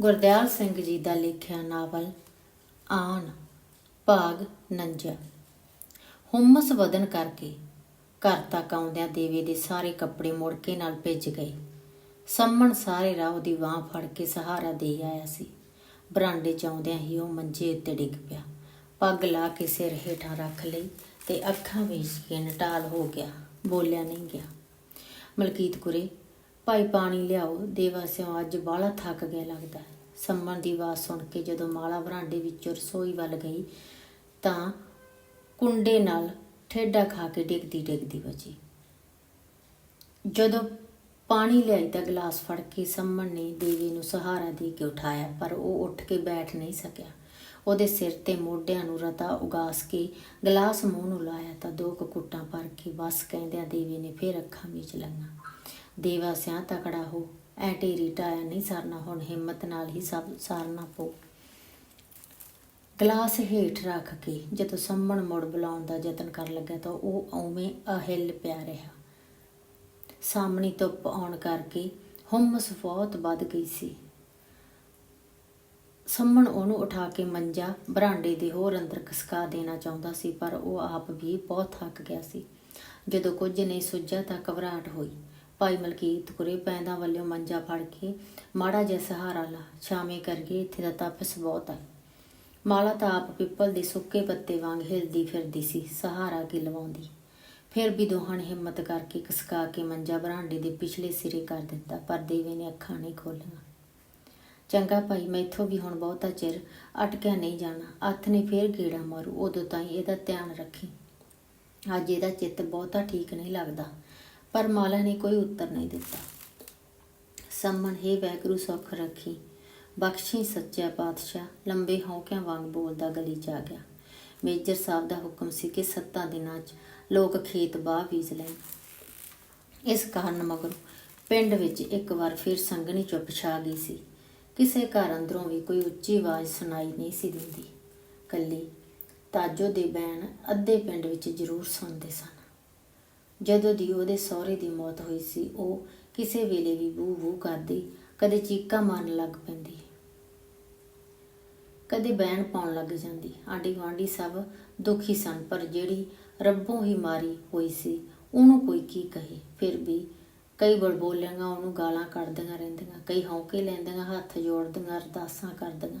ਗੁਰਦਿਆਲ ਸਿੰਘ ਜੀ ਦਾ ਲਿਖਿਆ ਨਾਵਲ ਆਣ ਭਾਗ ਨੰਜਾ। ਹੁਮਸ ਵਦਨ ਕਰਕੇ ਘਰ ਤੱਕ ਆਉਂਦਿਆਂ ਦੇਵੇ ਦੇ ਸਾਰੇ ਕੱਪੜੇ ਮੁੜਕੇ ਨਾਲ ਭਿੱਜ ਗਏ। ਸੰਮਣ ਸਾਰੇ ਰਾਹ ਦੀ ਬਾਹ ਫੜ ਕੇ ਸਹਾਰਾ ਦੇ ਆਇਆ ਸੀ। ਬਰਾਂਡੇ ਚ ਆਉਂਦਿਆਂ ਹੀ ਉਹ ਮੰਜੇ ਉੱਤੇ ਡਿੱਗ ਪਿਆ। ਪੱਗ ਲਾ ਕੇ ਸਿਰ ਹੇਠਾਂ ਰੱਖ ਲਈ ਤੇ ਅੱਖਾਂ ਵੇਚ ਕੇ ਨਟਾਲ ਹੋ ਗਿਆ। ਬੋਲਿਆ ਨਹੀਂ ਗਿਆ। ਮਲਕੀਤ ਕੁਰੇ ਭਾਈ ਪਾਣੀ ਲਿਆਓ। ਦੇਵਾ ਸਿਓ, ਅੱਜ ਬਾਹਲਾ ਥੱਕ ਗਿਆ ਲੱਗਦਾ ਸੰਮਣ ਦੀ ਆਵਾਜ਼ ਸੁਣ ਕੇ ਜਦੋਂ ਮਾਲਾ ਬਰਾਂਡੇ ਵਿੱਚੋਂ ਰਸੋਈ ਵੱਲ ਗਈ, ਤਾਂ ਕੁੰਡੇ ਨਾਲ ਠੇਡਾ ਖਾ ਕੇ ਡਿੱਗਦੀ ਡਿੱਗਦੀ ਬਚੀ ਜਦੋਂ ਪਾਣੀ ਲਿਆਈ ਤਾਂ ਗਲਾਸ ਫੜ ਕੇ ਸੰਮਣ ਨੇ ਦੇਵੀ ਨੂੰ ਸਹਾਰਾ ਦੇ ਕੇ ਉਠਾਇਆ, ਪਰ ਉਹ ਉੱਠ ਕੇ ਬੈਠ ਨਹੀਂ ਸਕਿਆ। ਉਹਦੇ ਸਿਰ ਤੇ ਮੋਢਿਆਂ ਨੂੰ ਰਤਾ ਉਗਾਸ ਕੇ ਗਲਾਸ ਮੂੰਹ ਨੂੰ ਲਾਇਆ ਤਾਂ ਦੋ ਕੁ ਭਰ ਕੇ ਬਸ ਕਹਿੰਦਿਆਂ ਦੇਵੀ ਨੇ ਫੇਰ ਅੱਖਾਂ ਵਿੱਚ ਲੰਗਾ ਦੇਵਾ ਸਿਆ ਤਕੜਾ ਹੋ। ਐ ਢੇਰੀ ਟਾਇਆ ਨਹੀਂ ਸਰਨਾ, ਹੁਣ ਹਿੰਮਤ ਨਾਲ ਹੀ ਸਭ ਸਾਰਨਾ ਪਊ। ਗਲਾਸ ਹੇਠ ਰੱਖ ਕੇ ਜਦੋਂ ਸੰਮਣ ਮੁੜ ਬੁਲਾਉਣ ਦਾ ਯਤਨ ਕਰਨ ਲੱਗਾ ਤਾਂ ਉਹ ਉਵੇਂ ਅਹਿਲ ਪਿਆ ਰਿਹਾ। ਸਾਹਮਣੀ ਧੁੱਪ ਆਉਣ ਕਰਕੇ ਹੁਮਸ ਬਹੁਤ ਵੱਧ ਗਈ ਸੀ। ਸੰਮਣ ਉਹਨੂੰ ਉਠਾ ਕੇ ਮੰਜਾ, ਬਰਾਂਡੇ ਦੇ ਹੋਰ ਅੰਦਰ ਖਸਕਾ ਦੇਣਾ ਚਾਹੁੰਦਾ ਸੀ, ਪਰ ਉਹ ਆਪ ਵੀ ਬਹੁਤ ਥੱਕ ਗਿਆ ਸੀ। ਜਦੋਂ ਕੁਝ ਨਹੀਂ ਸੁੱਝਿਆ ਤਾਂ ਘਬਰਾਹਟ ਹੋਈ। ਭਾਈ ਮਲਕੀਤ ਕੁਰੇ ਪੈਂਦਾ ਵੱਲੋਂ ਮੰਜਾ ਫੜ ਕੇ, ਮਾੜਾ ਜਿਹਾ ਸਹਾਰਾ ਲਾ, ਛਾਵੇਂ ਕਰਕੇ ਇੱਥੇ ਦਾ ਤਪਸ ਬਹੁਤ ਹੈ ਮਾਲਾ ਤਾਂ ਆਪ ਪਿੱਪਲ ਦੇ ਸੁੱਕੇ ਪੱਤੇ ਵਾਂਗ ਹਿਲਦੀ ਫਿਰਦੀ ਸੀ, ਸਹਾਰਾ ਕੀ ਲਵਾਉਂਦੀ। ਫਿਰ ਵੀ ਦੋਹਾਂ ਨੇ ਹਿੰਮਤ ਕਰਕੇ ਕਸਕਾ ਕੇ ਮੰਜਾ ਬਰਾਂਡੇ ਦੇ ਪਿਛਲੇ ਸਿਰੇ ਕਰ ਦਿੱਤਾ, ਪਰ ਦੇਵੇ ਨੇ ਅੱਖਾਂ ਨਹੀਂ ਖੋਲੀਆਂ। ਚੰਗਾ ਭਾਈ, ਮੈਂ ਇੱਥੋਂ ਵੀ ਹੁਣ ਬਹੁਤਾ ਚਿਰ ਅਟਕਿਆ ਨਹੀਂ ਜਾਣਾ, ਹੱਥ ਨੇ ਫੇਰ ਗੇੜਾ ਮਾਰੂ, ਉਦੋਂ ਤਾਈਂ ਇਹਦਾ ਧਿਆਨ ਰੱਖੀ। ਅੱਜ ਇਹਦਾ ਚਿੱਤ ਬਹੁਤਾ ਠੀਕ ਨਹੀਂ ਲੱਗਦਾ। ਪਰ ਮਾਲਾ ਨੇ ਕੋਈ ਉੱਤਰ ਨਹੀਂ ਦਿੱਤਾ। ਸੰਮਨ ਹੈ ਵੈਗਰੂ, ਸੁੱਖ ਰੱਖੀ। ਬਖਸ਼ੀ ਸੱਚਿਆ ਪਾਤਸ਼ਾਹ, ਲੰਬੇ ਹੌਕਿਆਂ ਵਾਂਗ ਬੋਲਦਾ ਗਲੀ ਚ ਆ ਗਿਆ। ਮੇਜਰ ਸਾਹਿਬ ਦਾ ਹੁਕਮ ਸੀ ਕਿ ਸੱਤਾਂ ਦਿਨਾਂ 'ਚ ਲੋਕ ਖੇਤ ਬਾਹ ਬੀਜ ਲੈਣ। ਇਸ ਕਾਰਨ ਮਗਰ ਪਿੰਡ ਵਿੱਚ ਇੱਕ ਵਾਰ ਫਿਰ ਸੰਗਣੀ ਚੁੱਪ ਛਾ ਗਈ ਸੀ। ਕਿਸੇ ਘਰ ਅੰਦਰੋਂ ਵੀ ਕੋਈ ਉੱਚੀ ਆਵਾਜ਼ ਸੁਣਾਈ ਨਹੀਂ ਸੀ ਦਿੰਦੀ। ਕੱਲੀ ਤਾਜੋ ਦੇ ਬੈਣ ਅੱਧੇ ਪਿੰਡ ਵਿੱਚ ਜ਼ਰੂਰ ਸੁਣਦੇ ਸਨ। ਜਦੋਂ ਦੀ ਉਹਦੇ ਸਹੁਰੇ ਦੀ ਮੌਤ ਹੋਈ ਸੀ, ਉਹ ਕਿਸੇ ਵੇਲੇ ਵੀ ਬੂ ਬੂ ਕਰਦੀ, ਕਦੇ ਚੀਕਾਂ ਮਾਰਨ ਲੱਗ ਪੈਂਦੀ। ਕਦੇ ਬੈਣ ਪਾਉਣ ਲੱਗ ਜਾਂਦੀ। ਆਂਢੀ ਗੁਆਂਢੀ ਸਭ ਦੁਖੀ ਸਨ, ਪਰ ਜਿਹੜੀ ਰੱਬੋਂ ਹੀ ਮਾਰੀ ਹੋਈ ਸੀ, ਉਹਨੂੰ ਕੋਈ ਕੀ ਕਹੇ? ਫਿਰ ਵੀ ਕਈ ਬੜਬੋਲੀਆਂ ਉਹਨੂੰ ਗਾਲਾਂ ਕੱਢਦੀਆਂ ਰਹਿੰਦੀਆਂ, ਕਈ ਹੌਕੇ ਲੈਂਦੀਆਂ, ਹੱਥ ਜੋੜਦੀਆਂ, ਅਰਦਾਸਾਂ ਕਰਦੀਆਂ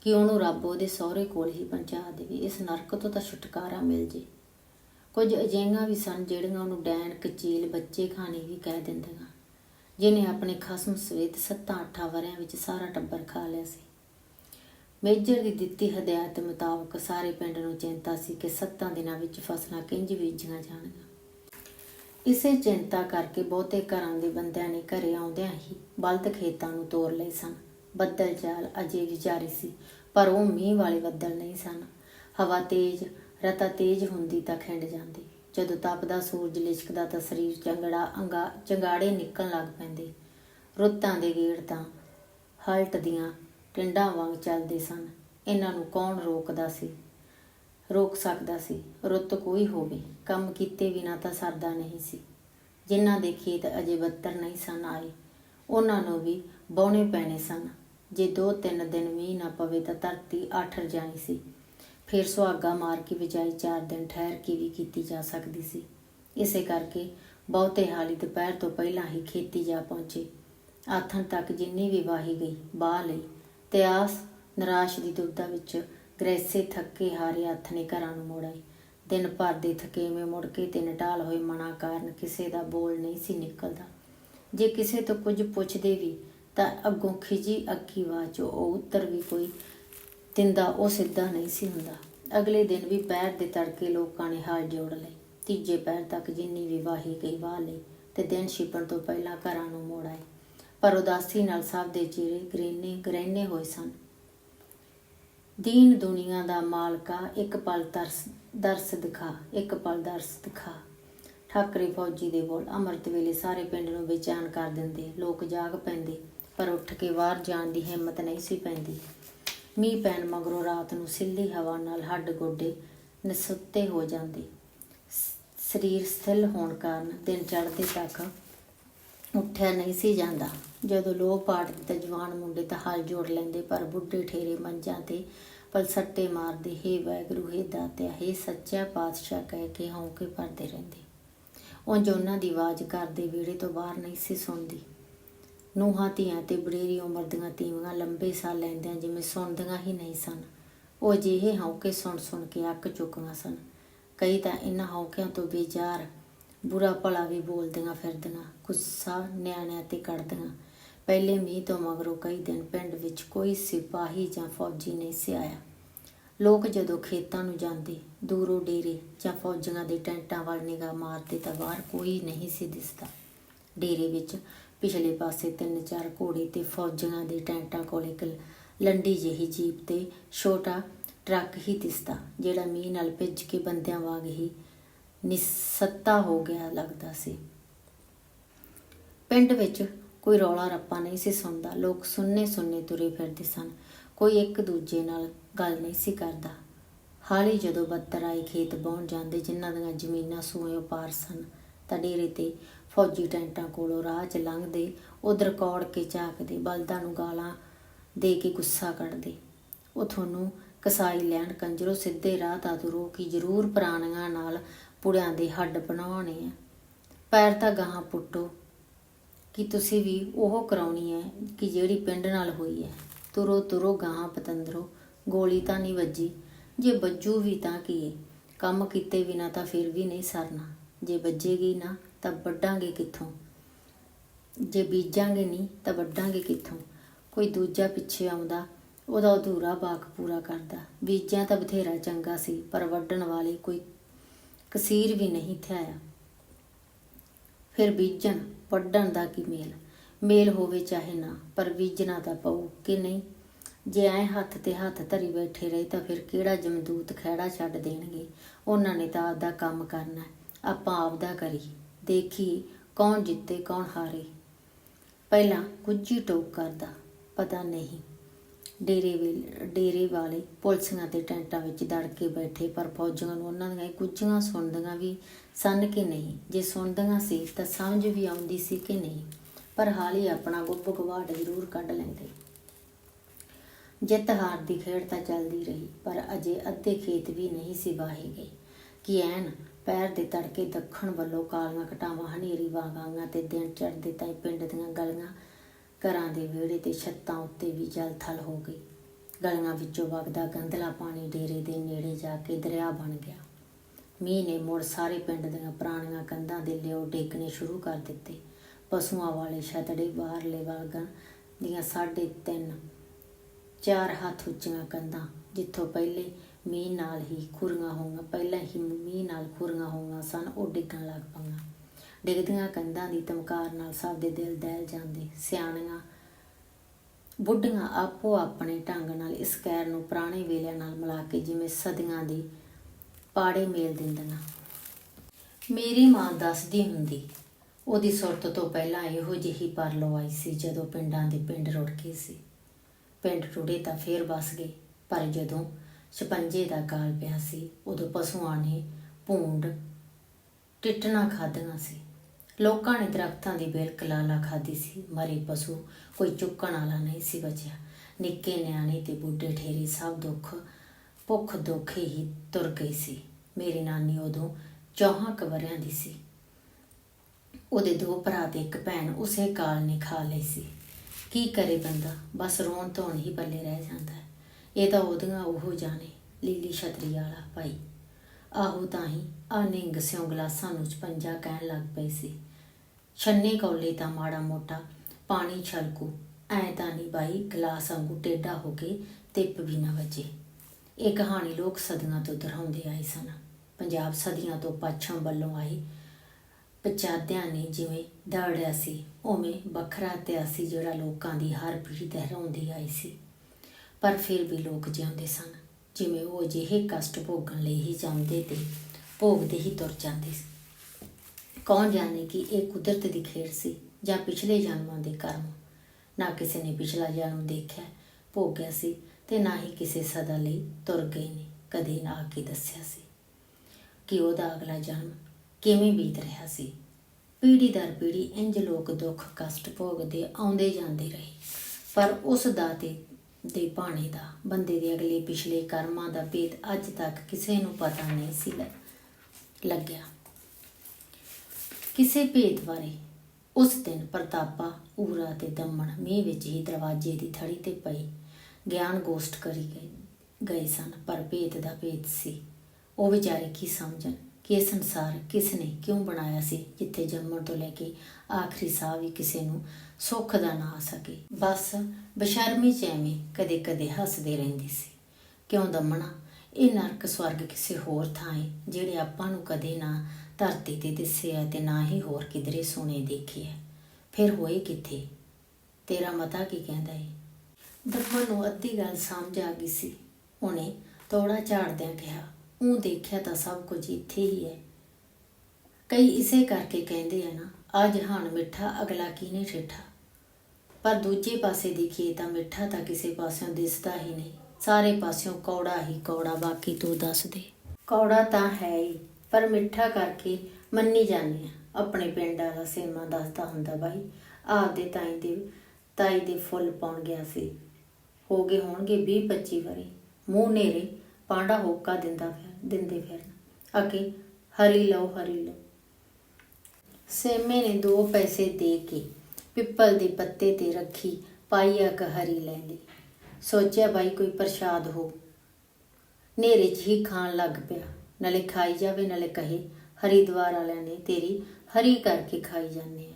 ਕਿ ਉਹਨੂੰ ਰੱਬ ਉਹਦੇ ਸਹੁਰੇ ਕੋਲ ਹੀ ਪਹੁੰਚਾ ਦੇਵੇ। ਇਸ ਨਰਕ ਤੋਂ ਤਾਂ ਛੁਟਕਾਰਾ ਮਿਲ ਜੇ। ਕੁਝ ਅਜਿਹੀਆਂ ਵੀ ਸਨ ਜਿਹੜੀਆਂ ਉਹਨੂੰ ਡੈਣ, ਕਚੀਲ, ਬੱਚੇ ਖਾਣੀ ਵੀ ਕਹਿ ਦਿੰਦੀਆਂ। ਜਿਨੇ ਆਪਣੇ ਖਸਮ ਸਵੇਤ ਸੱਤਾਂ ਅੱਠਾਂ ਵਰਿਆਂ ਵਿੱਚ ਸਾਰਾ ਟੱਬਰ ਖਾ ਲਿਆ ਸੀ। ਮੇਜਰ ਦੀ ਦਿੱਤੀ ਹਦਾਇਤ ਮੁਤਾਬਕ ਸਾਰੇ ਪਿੰਡ ਨੂੰ ਚਿੰਤਾ ਸੀ ਕਿ ਸੱਤਾਂ ਦਿਨਾਂ ਵਿੱਚ ਫਸਲਾਂ ਕਿੰਜ ਬੀਜੀਆਂ ਜਾਣਗੀਆਂ। ਇਸੇ ਚਿੰਤਾ ਕਰਕੇ ਬਹੁਤੇ ਘਰਾਂ ਦੇ ਬੰਦਿਆਂ ਨੇ ਘਰੇ ਆਉਂਦਿਆਂ ਹੀ ਬਲਦ ਖੇਤਾਂ ਨੂੰ ਤੋਰ ਲਏ ਸਨ। ਬੱਦਲ ਚਾਲ ਅਜੇ ਵੀ ਜਾਰੀ ਸੀ, ਪਰ ਉਹ ਮੀਂਹ ਵਾਲੇ ਬੱਦਲ ਨਹੀਂ ਸਨ। ਹਵਾ ਤੇਜ਼ ਰਤਾ ਤੇਜ਼ ਹੁੰਦੀ ਤਾਂ ਖਿੰਡ ਜਾਂਦੀ। ਜਦੋਂ ਤਪਦਾ ਸੂਰਜ ਲਿਸ਼ਕਦਾ ਤਾਂ ਸਰੀਰ ਚੰਗੜਾ ਅੰਗਾ ਚੰਗਾੜੇ ਨਿਕਲਣ ਲੱਗ ਪੈਂਦੇ। ਰੁੱਤਾਂ ਦੇ ਗੇੜ ਤਾਂ ਹਲਟ ਦੀਆਂ ਟਿੰਡਾਂ ਵਾਂਗ ਚੱਲਦੇ ਸਨ। ਇਹਨਾਂ ਨੂੰ ਕੌਣ ਰੋਕਦਾ ਸੀ? ਰੋਕ ਸਕਦਾ ਸੀ। ਰੁੱਤ ਕੋਈ ਹੋਵੇ। ਕੰਮ ਕੀਤੇ ਬਿਨਾ ਤਾਂ ਸਰਦਾ ਨਹੀਂ ਸੀ। ਜਿਨ੍ਹਾਂ ਦੇ ਖੇਤ ਅਜੇ ਬੱਤਰ ਨਹੀਂ ਸਨ ਆਏ, ਉਹਨਾਂ ਨੂੰ ਵੀ ਬੌਣੇ ਪੈਣੇ ਸਨ। ਜੇ ਦੋ ਤਿੰਨ ਦਿਨ ਮੀਂਹ ਨਾ ਪਵੇ ਤਾਂ ਧਰਤੀ ਆਠਰ ਜਾਣੀ ਸੀ। ਫਿਰ ਸੁਹਾਗਾ ਮਾਰ ਕੇ ਬਜਾਈ ਚਾਰ ਦਿਨ ਠਹਿਰ ਕੇ ਵੀ ਕੀਤੀ ਜਾ ਸਕਦੀ ਸੀ। ਇਸੇ ਕਰਕੇ ਬਹੁਤੇ ਹਾਲੀ ਦੁਪਹਿਰ ਤੋਂ ਪਹਿਲਾਂ ਹੀ ਖੇਤੀ ਜਾ ਪਹੁੰਚੇ। ਆਥਣ ਤੱਕ ਜਿੰਨੀ ਵੀ ਵਾਹੀ ਗਈ ਬਾਹ ਲਈ ਤੇ ਆਸ ਨਿਰਾਸ਼ ਦੀ ਦੁਬਦਾ ਵਿੱਚ ਗ੍ਰੈਸੇ ਥੱਕੇ ਹਾਰੇ ਹੱਥ ਨੇ ਘਰਾਂ ਨੂੰ ਮੋੜ ਦਿਨ ਭਰ ਦੇ ਥਕੇਵੇਂ ਮੁੜ ਕੇ ਤੇ ਨਟਾਲ ਹੋਏ ਮਨਾ ਕਾਰਨ ਕਿਸੇ ਦਾ ਬੋਲ ਨਹੀਂ ਸੀ ਨਿਕਲਦਾ। ਜੇ ਕਿਸੇ ਤੋਂ ਕੁਝ ਪੁੱਛਦੇ ਵੀ ਤਾਂ ਅੱਗੋਂ ਖਿਜੀ ਅੱਖੀ ਆਵਾਜ਼ ਚੋਂ ਉਹ ਉੱਤਰ ਵੀ ਕੋਈ ਦਿੰਦਾ ਉਹ ਸਿੱਧਾ ਨਹੀਂ ਸੀ ਹੁੰਦਾ। ਅਗਲੇ ਦਿਨ ਵੀ ਪੈਰ ਦੇ ਤੜਕੇ ਲੋਕਾਂ ਨੇ ਹਾਲ ਜੋੜ ਲਏ। ਤੀਜੇ ਪੈਰ ਤੱਕ ਜਿੰਨੀ ਵੀ ਵਾਹੀ ਗਈ ਵਾਹ ਲਈ ਤੇ ਦਿਨ ਛਿਪਣ ਤੋਂ ਪਹਿਲਾਂ ਘਰਾਂ ਨੂੰ ਮੋੜ ਆਏ। ਪਰ ਉਦਾਸੀ ਨਾਲ ਸਭ ਦੇ ਚਿਹਰੇ ਗਰੇਨੇ ਗਰੈਨੇ ਹੋਏ ਸਨ। ਦੀਨ ਦੁਨੀਆ ਦਾ ਮਾਲਕਾ, ਇੱਕ ਪਲ ਤਰਸ, ਦਰਸ ਦਿਖਾ, ਇੱਕ ਪਲ ਦਰਸ ਦਿਖਾ। ਠਾਕਰੇ ਫੌਜੀ ਦੇ ਬੋਲ ਅੰਮ੍ਰਿਤ ਵੇਲੇ ਸਾਰੇ ਪਿੰਡ ਨੂੰ ਬੇਚੈਨ ਕਰ ਦਿੰਦੇ। ਲੋਕ ਜਾਗ ਪੈਂਦੇ, ਪਰ ਉੱਠ ਕੇ ਬਾਹਰ ਜਾਣ ਦੀ ਹਿੰਮਤ ਨਹੀਂ ਸੀ ਪੈਂਦੀ। ਮੀਂਹ ਪੈਣ ਮਗਰੋਂ ਰਾਤ ਨੂੰ ਸਿੱਲੀ ਹਵਾ ਨਾਲ ਹੱਡ ਗੋਡੇ ਨਸੁੱਤੇ ਹੋ ਜਾਂਦੇ। ਸ- ਸਰੀਰ ਸਥਿਲ ਹੋਣ ਕਾਰਨ ਦਿਨ ਚੜ੍ਹਦੇ ਤੱਕ ਉੱਠਿਆ ਨਹੀਂ ਸੀ ਜਾਂਦਾ। ਜਦੋਂ ਲੋਹ ਪਾਟਦੇ ਤਾਂ ਜਵਾਨ ਮੁੰਡੇ ਤਾਂ ਹਲ ਜੋੜ ਲੈਂਦੇ, ਪਰ ਬੁੱਢੇ ਠੇਰੇ ਮੰਜਾਂ ਤੇ ਪਲਸੱਟੇ ਮਾਰਦੇ, ਹੇ ਵੈਗਰੂ ਹੇ ਦਾਤਿਆ, ਹੇ ਸੱਚਾ ਪਾਤਸ਼ਾਹ ਕਹਿ ਕੇ ਹੌਂਕੇ ਭਰਦੇ ਰਹਿੰਦੇ। ਉਂਝ ਉਹਨਾਂ ਦੀ ਆਵਾਜ਼ ਘਰ ਦੇ ਵਿਹੜੇ ਤੋਂ ਬਾਹਰ ਨਹੀਂ ਸੀ ਸੁਣਦੀ। ਨੂੰਹਾਂ ਧੀਆਂ ਤੇ ਬੜੇਰੀ ਉਮਰ ਦੀਆਂ ਤੀਵੀਆਂ ਲੰਬੇ ਸਾਹ ਲੈਂਦਿਆਂ ਜਿਵੇਂ ਸੁਣਦੀਆਂ ਹੀ ਨਹੀਂ ਸਨ। ਉਹ ਜਿਹੇ ਹੌਕੇ ਸੁਣ ਸੁਣ ਕੇ ਅੱਕ ਚੁੱਕੀਆਂ ਸਨ। ਕਈ ਤਾਂ ਇਹਨਾਂ ਹੌਕਿਆਂ ਤੋਂ ਬੇਜਾਰ ਬੁਰਾ ਭਲਾ ਵੀ ਬੋਲਦੀਆਂ ਫਿਰਦੀਆਂ, ਗੁੱਸਾ ਨਿਆਣਿਆਂ ਤੇ ਕੱਢਦੀਆਂ। ਪਹਿਲੇ ਮੀਂਹ ਤੋਂ ਮਗਰੋਂ ਕਈ ਦਿਨ ਪਿੰਡ ਵਿੱਚ ਕੋਈ ਸਿਪਾਹੀ ਜਾਂ ਫੌਜੀ ਨਹੀਂ ਸੀ ਆਇਆ। ਲੋਕ ਜਦੋਂ ਖੇਤਾਂ ਨੂੰ ਜਾਂਦੇ, ਦੂਰੋਂ ਡੇਰੇ ਜਾਂ ਫੌਜੀਆਂ ਦੇ ਟੈਂਟਾਂ ਵੱਲ ਨਿਗਾਹ ਮਾਰਦੇ ਤਾਂ ਬਾਹਰ ਕੋਈ ਨਹੀਂ ਸੀ ਦਿਸਦਾ। ਡੇਰੇ ਵਿੱਚ ਪਿਛਲੇ ਪਾਸੇ ਤਿੰਨ ਚਾਰ ਘੋੜੇ ਤੇ ਫੌਜੀਆਂ ਦੇ ਟੈਂਟਾਂ ਕੋਲ ਇੱਕ ਲੰਡੀ ਜਿਹੀ ਜੀਪ ਤੇ ਛੋਟਾ ਟਰੱਕ ਹੀ ਦਿਸਦਾ, ਜਿਹੜਾ ਮੀਂਹ ਨਾਲ ਭਿੱਜ ਕੇ ਬੰਦਿਆਂ ਵਾਂਗ ਹੀ ਨਿਸੱਤਾ ਹੋ ਗਿਆ ਲੱਗਦਾ ਸੀ। ਪਿੰਡ ਵਿੱਚ ਕੋਈ ਰੌਲਾ ਰੱਪਾ ਨਹੀਂ ਸੀ ਸੁਣਦਾ। ਲੋਕ ਸੁੰਨੇ ਸੁੰਨੇ ਤੁਰੇ ਫਿਰਦੇ ਸਨ। ਕੋਈ ਇੱਕ ਦੂਜੇ ਨਾਲ ਗੱਲ ਨਹੀਂ ਸੀ ਕਰਦਾ। ਹਾਲੀ ਜਦੋਂ ਬੱਤਰ ਆਏ ਖੇਤ ਬਾਉਣ ਜਾਂਦੇ, ਜਿਨ੍ਹਾਂ ਦੀਆਂ ਜ਼ਮੀਨਾਂ ਸੂਏ ਪਾਰ ਸਨ, ਤਾਂ ਡੇਰੇ ਤੇ ਫੌਜੀ ਟੈਂਟਾਂ ਕੋਲੋਂ ਰਾਹ 'ਚ ਲੰਘਦੇ, ਉਧਰ ਕੌੜ ਕੇ ਝਾਕਦੇ, ਬਲਦਾਂ ਨੂੰ ਗਾਲਾਂ ਦੇ ਕੇ ਗੁੱਸਾ ਕੱਢਦੇ। ਉਹ ਤੁਹਾਨੂੰ ਕਸਾਈ ਲੈਣ ਕੰਜਰੋ, ਸਿੱਧੇ ਰਾਹ ਤਾਂ ਤੁਰੋ ਕਿ ਜ਼ਰੂਰ ਪ੍ਰਾਣੀਆਂ ਨਾਲ ਪੁੜਿਆਂ ਦੇ ਹੱਡ ਬਣਾਉਣੇ ਆ। ਪੈਰ ਤਾਂ ਗਾਹਾਂ ਪੁੱਟੋ ਕਿ ਤੁਸੀਂ ਵੀ ਉਹ ਕਰਾਉਣੀ ਹੈ ਕਿ ਜਿਹੜੀ ਪਿੰਡ ਨਾਲ ਹੋਈ ਹੈ ਤੁਰੋ ਤੁਰੋ ਗਾਹਾਂ ਪਤੰਦਰੋ, ਗੋਲੀ ਤਾਂ ਨਹੀਂ ਵੱਜੀ। ਜੇ ਵੱਜੂ ਵੀ ਤਾਂ ਕੀ ਕੰਮ ਕੀਤੇ ਬਿਨਾ ਤਾਂ ਫਿਰ ਵੀ ਨਹੀਂ ਸਰਨਾ। ਜੇ ਵੱਜੇਗੀ ਨਾ ਤਾਂ ਵੱਡਾਂਗੇ ਕਿੱਥੋਂ? ਜੇ ਬੀਜਾਂਗੇ ਨਹੀਂ ਤਾਂ ਵੱਢਾਂਗੇ ਕਿੱਥੋਂ? ਕੋਈ ਦੂਜਾ ਪਿੱਛੇ ਆਉਂਦਾ, ਉਹਦਾ ਅਧੂਰਾ ਬਾਕ ਪੂਰਾ ਕਰਦਾ। ਬੀਜਿਆਂ ਤਾਂ ਬਥੇਰਾ ਚੰਗਾ ਸੀ, ਪਰ ਵੱਢਣ ਵਾਲੇ ਕੋਈ ਕਸੀਰ ਵੀ ਨਹੀਂ ਥਿਆਇਆ। ਫਿਰ ਬੀਜਣ, ਵੱਢਣ ਦਾ ਕੀ ਮੇਲ? ਮੇਲ ਹੋਵੇ ਚਾਹੇ ਨਾ, ਪਰ ਬੀਜਣਾ ਤਾਂ ਪਊ ਕਿ ਨਹੀਂ? ਜੇ ਐ ਹੱਥ ਤੇ ਹੱਥ ਧਰੀ ਬੈਠੇ ਰਹੇ ਤਾਂ ਫਿਰ ਕਿਹੜਾ ਜਮਦੂਤ ਖਹਿੜਾ ਛੱਡ ਦੇਣਗੇ? ਉਹਨਾਂ ਨੇ ਤਾਂ ਆਪਦਾ ਕੰਮ ਕਰਨਾ ਆਪਾਂ ਆਪਦਾ ਕਰੀ ਦੇਖੀ ਕੌਣ ਜਿੱਤੇ ਕੌਣ ਹਾਰੇ। ਪਹਿਲਾਂ ਕੁਝ ਹੀ ਟੋਕ ਕਰਦਾ, ਪਤਾ ਨਹੀਂ। ਡੇਰੇ ਡੇਰੇ ਵਾਲੇ ਪੁਲਸੀਆਂ ਤੇ ਟੈਂਟਾਂ ਵਿੱਚ ਦੜ ਕੇ ਬੈਠੇ, ਪਰ ਫੌਜੀਆਂ ਨੂੰ ਉਹਨਾਂ ਦੀਆਂ ਕੁਝੀਆਂ ਸੁਣਦੀਆਂ ਵੀ ਸਨ ਕਿ ਨਹੀਂ। ਜੇ ਸੁਣਦੀਆਂ ਸੀ ਤਾਂ ਸਮਝ ਵੀ ਆਉਂਦੀ ਸੀ ਕਿ ਨਹੀਂ, ਪਰ ਹਾਲੀ ਆਪਣਾ ਗੁੱਬ ਗਵਾੜ ਜ਼ਰੂਰ ਕੱਢ ਲੈਂਦੇ। ਜਿੱਤ ਹਾਰ ਦੀ ਖੇਡ ਤਾਂ ਚੱਲਦੀ ਰਹੀ, ਪਰ ਅਜੇ ਅੱਧੇ ਖੇਤ ਵੀ ਨਹੀਂ ਸੀ ਵਾਹੇ ਗਏ। ਕਿ ਐਨ ਪੈਰ ਦੇ ਤੜਕੇ ਦੱਖਣ ਵੱਲੋਂ ਕਾਲੀਆਂ ਘਟਾਵਾਂ ਹਨੇਰੀ ਵਾਗ ਆਈਆਂ ਤੇ ਦਿਨ ਚੜ੍ਹਦੇ ਤਾਈਂ ਪਿੰਡ ਦੀਆਂ ਗਲੀਆਂ ਘਰਾਂ ਦੇ ਵਿਹੜੇ ਤੇ ਛੱਤਾਂ ਉੱਤੇ ਵੀ ਜਲ ਥਲ ਹੋ ਗਈ। ਗਲੀਆਂ ਵਿੱਚੋਂ ਵਗਦਾ ਗੰਦਲਾ ਪਾਣੀ ਡੇਰੇ ਦੇ ਨੇੜੇ ਜਾ ਕੇ ਦਰਿਆ ਬਣ ਗਿਆ। ਮੀਂਹ ਨੇ ਮੁੜ ਸਾਰੇ ਪਿੰਡ ਦੀਆਂ ਪੁਰਾਣੀਆਂ ਕੰਧਾਂ ਦੇ ਲਿਓ ਡੇਕਣੇ ਸ਼ੁਰੂ ਕਰ ਦਿੱਤੇ। ਪਸ਼ੂਆਂ ਵਾਲੇ ਛਤੜੇ ਬਾਹਰਲੇ ਵਾਗਾਂ ਦੀਆਂ ਸਾਢੇ ਤਿੰਨ, ਚਾਰ ਹੱਥ ਉੱਚੀਆਂ ਕੰਧਾਂ, ਜਿੱਥੋਂ ਪਹਿਲੇ ਮੀਂਹ ਨਾਲ ਹੀ ਖੁਰੀਆਂ ਹੋਈਆਂ ਪਹਿਲਾਂ ਹੀ ਮੀਂਹ ਨਾਲ ਖੁਰੀਆਂ ਹੋਈਆਂ ਸਨ ਉਹ ਡਿੱਗਣ ਲੱਗ ਪਈਆਂ। ਡਿੱਗਦੀਆਂ ਕੰਧਾਂ ਦੀ ਧਮਕਾਰ ਨਾਲ ਸਭ ਦੇ ਦਿਲ ਦਹਿਲ ਜਾਂਦੇ, ਸਿਆਣੀਆਂ ਬੁੱਢੀਆਂ ਆਪੋ ਆਪਣੇ ਢੰਗ ਨਾਲ ਇਸ ਕੈਰ ਨੂੰ ਪੁਰਾਣੇ ਵੇਲਿਆਂ ਨਾਲ ਮਿਲਾ ਕੇ ਜਿਵੇਂ ਸਦੀਆਂ ਦੀ ਪਾੜੇ ਮੇਲ ਦਿੰਦੀਆਂ। ਮੇਰੀ ਮਾਂ ਦੱਸਦੀ ਹੁੰਦੀ, ਉਹਦੀ ਸੁਰਤ ਤੋਂ ਪਹਿਲਾਂ ਇਹੋ ਜਿਹੀ ਪਰਲੋ ਆਈ ਸੀ ਜਦੋਂ ਪਿੰਡਾਂ ਦੇ ਪਿੰਡ ਰੁੜ ਗਏ ਸੀ। ਪਿੰਡ ਟੁੱਟੇ ਤਾਂ ਫੇਰ ਬਸ ਗਏ, ਪਰ ਜਦੋਂ ਛਪੰਜੇ ਦਾ ਕਾਲ ਪਿਆ ਸੀ। ਉਦੋਂ ਪਸ਼ੂਆਂ ਨੇ ਭੂੰਡ ਟਿੱਟਣਾ ਖਾਧੀਆਂ ਸੀ। ਲੋਕਾਂ ਨੇ ਦਰਖਤਾਂ ਦੀ ਬੇਲ ਕਲਾਲਾ ਖਾਧੀ ਸੀ। ਮਰੇ ਪਸ਼ੂ ਕੋਈ ਚੁੱਕਣ ਵਾਲਾ ਨਹੀਂ ਸੀ ਬਚਿਆ। ਨਿੱਕੇ, ਨਿਆਣੇ ਤੇ ਬੁੱਢੇ ਠੇਰੀ ਸਭ ਦੁੱਖ, ਭੁੱਖ ਦੁੱਖ ਹੀ ਤੁਰ ਗਈ ਸੀ। ਮੇਰੀ ਨਾਨੀ ਉਦੋਂ ਚੌਹਾਂ ਕਵਰਿਆਂ ਦੀ ਸੀ। ਉਹਦੇ ਦੋ ਭਰਾ ਤੇ ਇੱਕ ਭੈਣ ਉਸੇ ਕਾਲ ਨੇ ਖਾ ਲਈ ਸੀ। ਕੀ ਕਰੇ ਬੰਦਾ? ਬਸ ਰੋਣ ਧੋਣ ਹੀ ਪੱਲੇ ਰਹਿ ਜਾਂਦਾ ਇਹ ਤਾਂ ਉਹਦੀਆਂ ਉਹ ਜਾਣੇ ਲੀਲੀ ਛਤਰੀ ਵਾਲਾ ਭਾਈ। ਆਹੋ ਤਾਂ ਹੀ ਆ ਨਿੰਗ ਸਿਉਂ ਗਲਾਸਾਂ ਨੂੰ ਪੰਜਾ ਕਹਿਣ ਲੱਗ ਪਈ ਸੀ। ਛੰਨੇ ਕੌਲੇ ਤਾਂ ਮਾੜਾ ਮੋਟਾ ਪਾਣੀ ਛਲਕੂ, ਐ ਤਾਂ ਨਹੀਂ ਬਾਈ ਗਲਾਸ ਵਾਂਗੂ ਟੇਢਾ ਹੋ ਕੇ ਤਿੱਪ ਵੀ ਨਾ ਵੱਜੇ। ਇਹ ਕਹਾਣੀ ਲੋਕ ਸਦੀਆਂ ਤੋਂ ਦੁਹਰਾਉਂਦੇ ਆਏ ਸਨ। ਪੰਜਾਬ ਸਦੀਆਂ ਤੋਂ ਪੱਛਮ ਵੱਲੋਂ ਆਏ ਪਚਾਦਿਆਂ ਨੇ ਜਿਵੇਂ ਦੌੜਿਆ ਸੀ, ਉਵੇਂ ਵੱਖਰਾ ਇਤਿਹਾਸ ਸੀ ਜਿਹੜਾ ਲੋਕਾਂ ਦੀ ਹਰ ਪੀੜ੍ਹੀ ਦੁਹਰਾਉਂਦੀ ਆਈ ਸੀ। ਪਰ ਫਿਰ ਵੀ ਲੋਕ ਜਿਉਂਦੇ ਸਨ। ਜਿਵੇਂ ਉਹ ਅਜਿਹੇ ਕਸ਼ਟ ਭੋਗਣ ਲਈ ਹੀ ਜਾਂਦੇ ਤੇ ਭੋਗਦੇ ਹੀ ਤੁਰ ਜਾਂਦੇ ਸੀ। ਕੌਣ ਜਾਣੇ ਕਿ ਇਹ ਕੁਦਰਤ ਦੀ ਖੇਡ ਸੀ ਜਾਂ ਪਿਛਲੇ ਜਨਮਾਂ ਦੇ ਕਰਮ? ਨਾ ਕਿਸੇ ਨੇ ਪਿਛਲਾ ਜਨਮ ਦੇਖਿਆ, ਭੋਗਿਆ ਸੀ ਤੇ ਨਾ ਹੀ ਕਿਸੇ ਸਦਾ ਲਈ ਤੁਰ ਗਏ ਨੇ, ਕਦੇ ਨਾ ਆ ਕੇ ਦੱਸਿਆ ਸੀ ਕਿ ਉਹਦਾ ਅਗਲਾ ਜਨਮ ਕਿਵੇਂ ਬੀਤ ਰਿਹਾ ਸੀ। ਪੀੜ੍ਹੀ ਦਰ ਪੀੜ੍ਹੀ ਇੰਜ ਲੋਕ ਦੁੱਖ ਕਸ਼ਟ ਭੋਗਦੇ ਆਉਂਦੇ ਜਾਂਦੇ ਰਹੇ। ਪਰ ਉਸ ਦਾਤੇ ਦੇ ਬਾਣੇ ਦਾ, ਬੰਦੇ ਦੇ ਅਗਲੇ ਪਿਛਲੇ ਕਰਮਾਂ ਦਾ ਭੇਦ ਅੱਜ ਤੱਕ ਕਿਸੇ ਨੂੰ ਪਤਾ ਨਹੀਂ ਸੀ ਲ- ਲੱਗਿਆ। ਕਿਸੇ ਭੇਦ ਬਾਰੇ ਉਸ ਦਿਨ ਪ੍ਰਤਾਪਾ ਊਰਾ ਤੇ ਦਮਣ ਮੀਂਹ ਵਿੱਚ ਹੀ ਦਰਵਾਜ਼ੇ ਦੀ ਥੜੀ ਤੇ ਪਈ ਗਿਆਨ ਗੋਸ਼ਟ ਕਰੀ ਗਈ ਗਏ ਸਨ, ਪਰ ਭੇਦ ਦਾ ਭੇਦ ਸੀ। ਉਹ ਵਿਚਾਰੇ ਕੀ ਸਮਝਣ? ਕਿ ਇਹ ਸੰਸਾਰ ਕਿਸ ਨੇ ਕਿਉਂ ਬਣਾਇਆ ਸੀ, ਜਿੱਥੇ ਜੰਮਣ ਤੋਂ ਲੈ ਕੇ ਆਖਰੀ ਸਾਹ ਵੀ ਕਿਸੇ ਨੂੰ ਸੁੱਖ ਦਾ ਨਾ ਆ ਸਕੇ। ਬਸ ਬਸ਼ਰਮੀ ਚ ਐਵੇਂ ਕਦੇ ਕਦੇ ਹੱਸਦੇ ਰਹਿੰਦੀ ਸੀ। ਕਿਉਂ ਦਮਣਾ? ਇਹ ਨਰਕ ਸਵਰਗ ਕਿਸੇ ਹੋਰ ਥਾਂ ਹੈ ਜਿਹੜੇ ਆਪਾਂ ਨੂੰ ਕਦੇ ਨਾ ਧਰਤੀ ਤੇ ਦਿਸੇ ਹੈ ਤੇ ਨਾ ਹੀ ਹੋਰ ਕਿਧਰੇ ਸੁਣੇ ਦੇਖੇ ਹੈ ਫਿਰ ਹੋਏ ਕਿੱਥੇ? ਤੇਰਾ ਮਤਾ ਕੀ ਕਹਿੰਦਾ ਏ? ਦਮਨ ਨੂੰ ਅੱਧੀ ਗੱਲ ਸਮਝ ਆ ਗਈ ਸੀ। ਉਹਨੇ ਤੋੜਾ ਝਾੜਦਿਆਂ ਕਿਹਾ ਉਹ ਦੇਖਿਆ ਤਾਂ ਸਭ ਕੁਝ ਇੱਥੇ ਹੀ ਹੈ। ਕਈ ਇਸੇ ਕਰਕੇ ਕਹਿੰਦੇ ਆ ਨਾ ਆ ਜਹਾਨ ਮਿੱਠਾ, ਅਗਲਾ ਕਿਨੇ ਠੇਠਾ? ਪਰ ਦੂਜੇ ਪਾਸੇ ਦੇਖੀਏ ਤਾਂ ਮਿੱਠਾ ਤਾਂ ਕਿਸੇ ਪਾਸਿਓਂ ਦਿਸਦਾ ਹੀ ਨਹੀਂ। ਸਾਰੇ ਪਾਸਿਓਂ ਕੌੜਾ ਹੀ ਕੌੜਾ, ਬਾਕੀ ਤੂੰ ਦੱਸ ਦੇ। ਕੌੜਾ ਤਾਂ ਹੈ ਹੀ, ਪਰ ਮਿੱਠਾ ਕਰਕੇ ਮੰਨੀ ਜਾਂਦੇ ਆ ਆਪਣੇ ਪਿੰਡ ਦਾ ਸੇਮਾ ਦੱਸਦਾ ਹੁੰਦਾ, ਬਾਈ ਆਪਦੇ ਤਾਈ ਦੇ ਤਾਈ ਦੇ ਫੁੱਲ ਪਾਉਣ ਗਿਆ ਸੀ। ਹੋ ਗਏ ਹੋਣਗੇ 20 25 ਵਾਰੀ। ਮੂੰਹ ਨੇਰੇ, ਪਾਂਡਾ ਹੋਕਾ ਦਿੰਦਾ ਦਿੰਦੇ ਫਿਰ। ਅਕੇ ਹਰੀ ਲਓ ਹਰੀ ਲਓ। ਸੇਮੇ ਨੇ ਦੋ ਪੈਸੇ ਦੇ ਕੇ ਪਿੱਪਲ ਦੇ ਪੱਤੇ ਤੇ ਰੱਖੀ, ਪਾਈ ਅਕ ਹਰੀ ਲੈ ਲਈ ਸੋਚਿਆ ਬਾਈ ਕੋਈ ਪ੍ਰਸ਼ਾਦ ਹੋ। ਨੇਰੇ 'ਚ ਹੀ ਖਾਣ ਲੱਗ ਪਿਆ। ਨਾਲੇ ਖਾਈ ਜਾਵੇ, ਨਾਲੇ ਕਹੇ ਹਰੀਦਵਾਰ ਵਾਲਿਆਂ ਨੇ ਤੇਰੀ ਹਰੀ ਕਰਕੇ ਖਾਈ ਜਾਂਦੇ ਆ।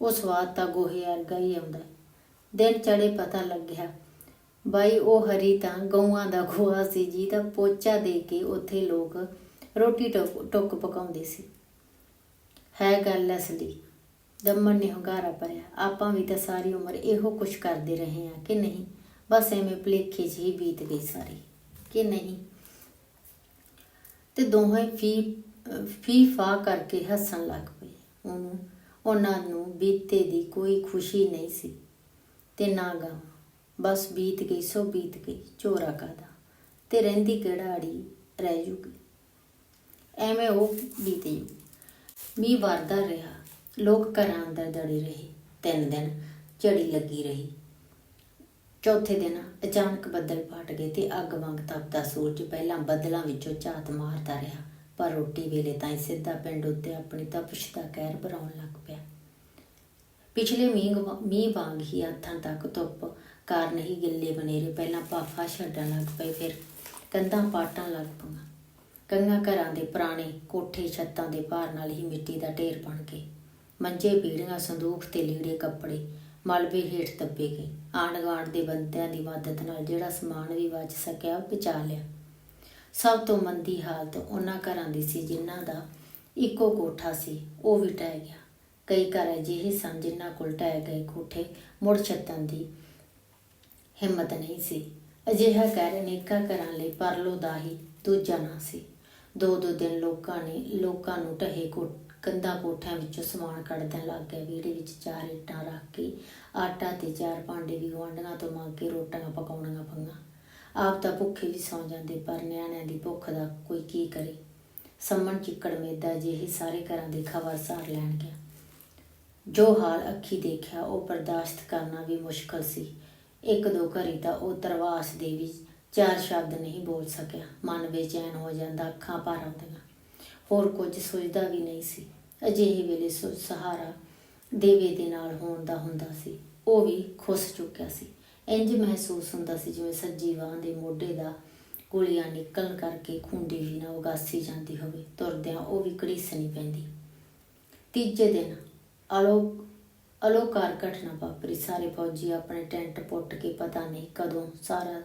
ਉਹ ਸਵਾਦ ਤਾਂ ਗੋਹੇ ਵਰਗਾ ਹੀ ਆਉਂਦਾ। ਦਿਨ ਚੜੇ ਪਤਾ ਲੱਗਿਆ ਬਾਈ, ਉਹ ਹਰੀ ਤਾਂ ਗਊਆਂ ਦਾ ਗੋਹਾ ਸੀ ਜੀ ਜਿਹਦਾ ਪੋਚਾ ਦੇ ਕੇ ਉੱਥੇ ਲੋਕ ਰੋਟੀ ਟੁੱਕ ਟੁੱਕ ਪਕਾਉਂਦੇ ਸੀ। ਹੈ ਗੱਲ ਅਸਲੀ, ਦਮਨ ਨੇ ਹੰਗਾਰਾ ਭਰਿਆ ਆਪਾਂ ਵੀ ਤਾਂ ਸਾਰੀ ਉਮਰ ਇਹੋ ਕੁਛ ਕਰਦੇ ਰਹੇ ਹਾਂ ਕਿ ਨਹੀਂ? ਬਸ ਐਵੇਂ ਭੁਲੇਖੇ 'ਚ ਹੀ ਬੀਤ ਗਈ ਸਾਰੀ, ਕਿ ਨਹੀਂ? ਤੇ ਦੋਹੇ ਫੀ ਫੀ ਫਾ ਕਰਕੇ ਹੱਸਣ ਲੱਗ ਪਏ। ਉਹਨੂੰ, ਉਹਨਾਂ ਨੂੰ ਬੀਤੇ ਦੀ ਕੋਈ ਖੁਸ਼ੀ ਨਹੀਂ ਸੀ। ਤੇ ਨਾ ਗਾ ਬਸ ਬੀਤ ਗਈ, ਸੋ ਬੀਤ ਗਈ, ਚੋਰਾ ਕਾਦਾ। ਤੇ ਰਹਿੰਦੀ ਕਿਹੜਾ ਅੜੀ? ਰਹਿ ਜੂਗੀ। ਐਵੇਂ ਉਹ ਬੀਤ ਜੂ। ਮੀਂਹ ਵਰਦਾ ਰਿਹਾ। ਲੋਕ ਘਰਾਂ ਅੰਦਰ ਦੜੇ ਰਹੇ। ਤਿੰਨ ਦਿਨ ਝੜੀ ਲੱਗੀ ਰਹੀ। ਚੌਥੇ ਦਿਨ ਅਚਾਨਕ ਬੱਦਲ ਫਟ ਗਏ ਤੇ ਅੱਗ ਵਾਂਗ ਤਪਦਾ ਸੂਰਜ ਪਹਿਲਾਂ ਬੱਦਲਾਂ ਵਿੱਚੋਂ ਝਾਤ ਮਾਰਦਾ ਰਿਹਾ, ਪਰ ਰੋਟੀ ਵੇਲੇ ਤਾਂ ਹੀ ਸਿੱਧਾ ਪਿੰਡ ਉੱਤੇ ਆਪਣੀ ਤਪਸ਼ ਦਾ ਕਹਿਰ ਭਰਾਉਣ ਲੱਗ ਪਿਆ। ਪਿਛਲੇ ਮੀਂਹ ਮੀਂਹ ਵਾਂਗ ਹੀ ਹੱਥਾਂ ਤੱਕ ਧੁੱਪ ਕਾਰਨ ਹੀ ਗਿੱਲੇ ਬਨੇਰੇ, ਪਹਿਲਾਂ ਪਾਫਾ ਛੱਡਣ ਲੱਗ ਪਏ, ਫਿਰ ਕੰਧਾਂ ਪਾਟਣ ਲੱਗ ਪਈਆਂ। ਕਈਆਂ ਘਰਾਂ ਦੇ ਪੁਰਾਣੇ ਕੋਠੇ ਛੱਤਾਂ ਦੇ ਭਾਰ ਨਾਲ ਹੀ ਮਿੱਟੀ ਦਾ ਢੇਰ ਬਣ ਗਏ। ਮੰਜੇ, ਪੀੜੀਆਂ ਸੰਦੂਖ ਤੇ ਲੀੜੇ ਕੱਪੜੇ, ਮਲਬੇ ਹੇਠ ਦੱਬੇ ਗਏ। ਆਣ ਗੁਆਂਢ ਦੇ ਬੰਦਿਆਂ ਦੀ ਮਦਦ ਨਾਲ ਜਿਹੜਾ ਸਮਾਨ ਵੀ ਬਚ ਸਕਿਆ, ਉਹ ਬਚਾ ਲਿਆ। ਸਭ ਤੋਂ ਮੰਦੀ ਹਾਲਤ ਉਹਨਾਂ ਘਰਾਂ ਦੀ ਸੀ ਜਿਨ੍ਹਾਂ ਦਾ ਇੱਕੋ ਕੋਠਾ ਸੀ, ਉਹ ਵੀ ਟਹਿ ਗਿਆ। ਕਈ ਘਰ ਅਜਿਹੇ ਸਨ ਜਿਨ੍ਹਾਂ ਕੋਲ ਟਹਿ ਗਏ ਕੋਠੇ ਮੁੜ ਛੱਤਾਂ ਦੀ ਹਿੰਮਤ ਨਹੀਂ ਸੀ। ਅਜਿਹਾ ਕਹਿ ਅਨੇਕਾਂ ਘਰਾਂ ਲਈ ਪਰਲੋ ਦਾ ਹੀ ਦੂਜਾ ਨਾਂ ਸੀ। ਦੋ ਦੋ ਦਿਨ ਲੋਕਾਂ ਨੇ ਲੋਕਾਂ ਨੂੰ ਢਹੇ ਕੋ ਕੰਧਾਂ ਕੋਠਿਆਂ ਵਿੱਚੋਂ ਸਮਾਨ ਕੱਢਦਣ ਲੱਗ ਗਏ। ਵਿਹੜੇ ਵਿੱਚ ਚਾਰ ਇੱਟਾਂ ਰੱਖ ਕੇ ਆਟਾ ਤੇ ਚਾਰ ਭਾਂਡੇ ਵੀ ਗੁਆਂਢੀਆਂ ਤੋਂ ਮੰਗ ਕੇ ਰੋਟੀਆਂ ਪਕਾਉਣੀਆਂ ਪਈਆਂ। ਆਪ ਤਾਂ ਭੁੱਖੇ ਵੀ ਸੌਂ ਜਾਂਦੇ, ਪਰ ਨਿਆਣਿਆਂ ਦੀ ਭੁੱਖ ਦਾ ਕੋਈ ਕੀ ਕਰੇ। ਸੰਮਣ ਚਿੱਕੜ ਮੇਦਾ ਜਿਹੇ ਸਾਰੇ ਘਰਾਂ ਦੀ ਖਬਰ ਸਾਰ ਲੈਣ ਗਿਆ। ਜੋ ਹਾਲ ਅੱਖੀ ਦੇਖਿਆ, ਉਹ ਬਰਦਾਸ਼ਤ ਕਰਨਾ ਵੀ ਮੁਸ਼ਕਲ ਸੀ। ਇੱਕ ਦੋ ਘਰੀ ਤਾਂ ਉਹ ਤਰਵਾਸ ਦੇ ਵੀ ਚਾਰ ਸ਼ਬਦ ਨਹੀਂ ਬੋਲ ਸਕਿਆ। ਮਨ ਬੇਚੈਨ ਹੋ ਜਾਂਦਾ, ਅੱਖਾਂ ਭਰ ਆਉਂਦੀਆਂ। ਹੋਰ ਕੁਝ ਸੋਚਦਾ ਵੀ ਨਹੀਂ ਸੀ। ਅਜਿਹੇ ਵੇਲੇ ਸਹਾਰਾ ਦੇਵੇ ਦੇ ਨਾਲ ਹੋਣ ਦਾ ਹੁੰਦਾ ਸੀ। ਉਹ ਵੀ ਖੁੱਸ ਚੁੱਕਿਆ ਸੀ। ਇੰਜ ਮਹਿਸੂਸ ਹੁੰਦਾ ਸੀ ਜਿਵੇਂ ਸੱਜੀ ਬਾਂਹ ਦੇ ਮੋਢੇ ਦਾ ਗੋਲੀਆਂ ਨਿਕਲਣ ਕਰਕੇ ਖੁੰਡੀ ਵੀ ਨਾ ਉਗਾਸੀ ਜਾਂਦੀ ਹੋਵੇ। ਤੁਰਦਿਆਂ ਉਹ ਵੀ ਘੜੀਸਣੀ ਪੈਂਦੀ। ਤੀਜੇ ਦਿਨ ਆਲੋ ਅਲੋਕਾਰ ਘਟਨਾ ਵਾਪਰੀ। ਸਾਰੇ ਫੌਜੀ ਆਪਣੇ ਟੈਂਟ ਪੁੱਟ ਕੇ ਪਤਾ ਨਹੀਂ ਕਦੋਂ ਸਾਰਾ